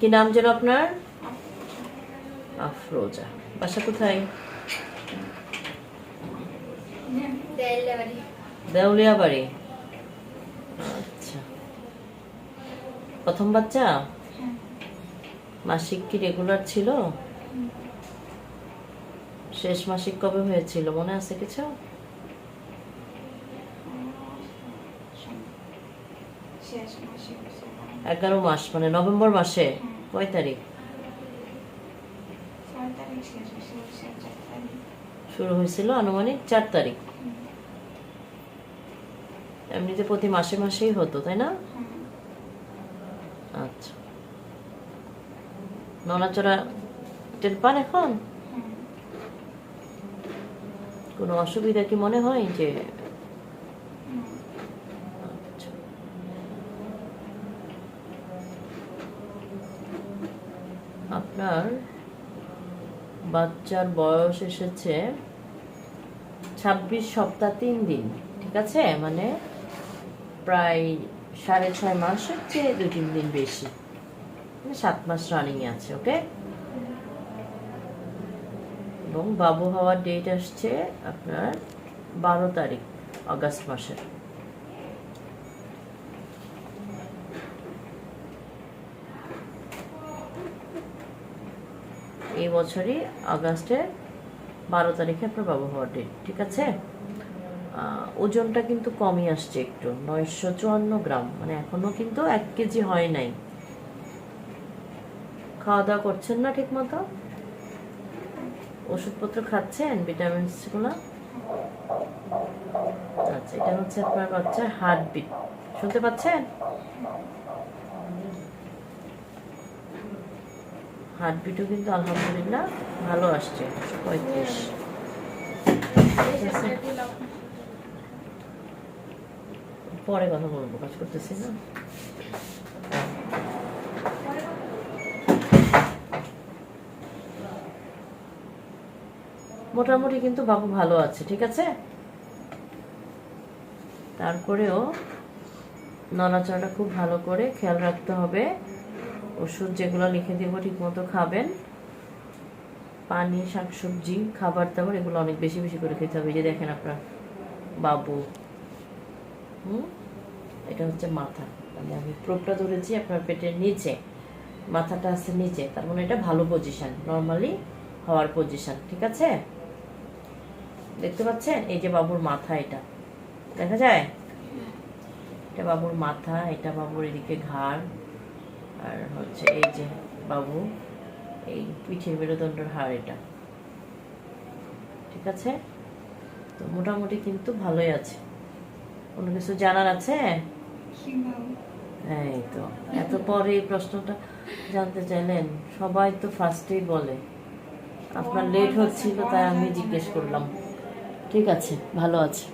কি নাম যেন আপনার আফরোজা বাসা কোথায় দেউলিয়া বাড়ি আচ্ছা প্রথম বাচ্চা মাসিক কি রেগুলার ছিল? শেষ মাসিক কবে হয়েছিল? মনে আছে কিছু শেষ মাসে হয়েছে। এগারো মাস মানে নভেম্বর মাসে? কয় তারিখ। শুরু হয়েছিল আনুমানিক চার তারিখ। এমনিতে প্রতি মাসে মাসেই হতো তাই না। আচ্ছা। নড়াচড়া টের পান এখন? কোনো অসুবিধা কি মনে হয় যে হুম। আচ্ছা। আপনার বাচ্চার বয়স এসেছে ছাব্বিশ সপ্তাহ তিন দিন, ঠিক আছে? মানে প্রায় সাড়ে ছয় মাসের চেয়ে দু তিন দিন বেশি। মানে সাত মাস রানিং আছে ওকে এবং বাবু হওয়ার ডেট আসছে আপনার বারো তারিখ, আগস্ট মাসের। এই বছরই আগস্টের বারো তারিখে আপনার বাবু হওয়ার ডেট ঠিক আছে? ওজনটা কিন্তু কমই আসছে একটু, নয়শো চুয়ান্ন গ্রাম মানে এখনও কিন্তু এক কেজি হয় নাই। খাওয়া দাওয়া করছেন না ঠিক মতো ওষুধপত্র খাচ্ছেন ভিটামিনসগুলো আচ্ছা এটা হচ্ছে আপনার বাচ্চার হার্টবিট শুনতে পাচ্ছেন? হার্টবিটও কিন্তু আলহামদুলিল্লাহ ভালো আসছে, পঁয়ত্রিশ। পরে কথা বলব, কাজ করতেছি না। মোটামুটি কিন্তু বাবু ভালো আছে, ঠিক আছে? তারপরেও নড়াচড়াটা খুব ভালো করে খেয়াল রাখতে হবে। ওষুধ যেগুলো লিখে দিব ঠিক মতো খাবেন। পানি, শাকসবজি, খাবার দাবার এগুলো অনেক বেশি বেশি করে খেতে হবে। যে দেখেন আপনার বাবু। হুম? এটা হচ্ছে মাথা। মানে আমি প্রোপটা ধরেছি আপনার পেটের নিচে। মাথাটা আছে নিচে। তার মানে এটা ভালো পজিশন নর্মালি হওয়ার পজিশন ঠিক আছে? দেখতে পাচ্ছেন? এই যে বাবুর মাথা এটা। দেখা যায়? এটা বাবুর মাথা, এটা বাবুর এদিকে ঘাড়। আর হচ্ছে এই যে বাবু, এই পিঠের মেরুদণ্ডের হাড় এটা। ঠিক আছে? তো মোটামুটি কিন্তু ভালোই আছে। কোনো কিছু জানার আছে? এই তো। এত পরে এই প্রশ্নটা জানতে চাইলেন, সবাই তো ফার্স্টেই বলে। আপনার লেট হচ্ছিল, তাই আমি জিজ্ঞেস করলাম। ঠিক আছে, ভালো আছে।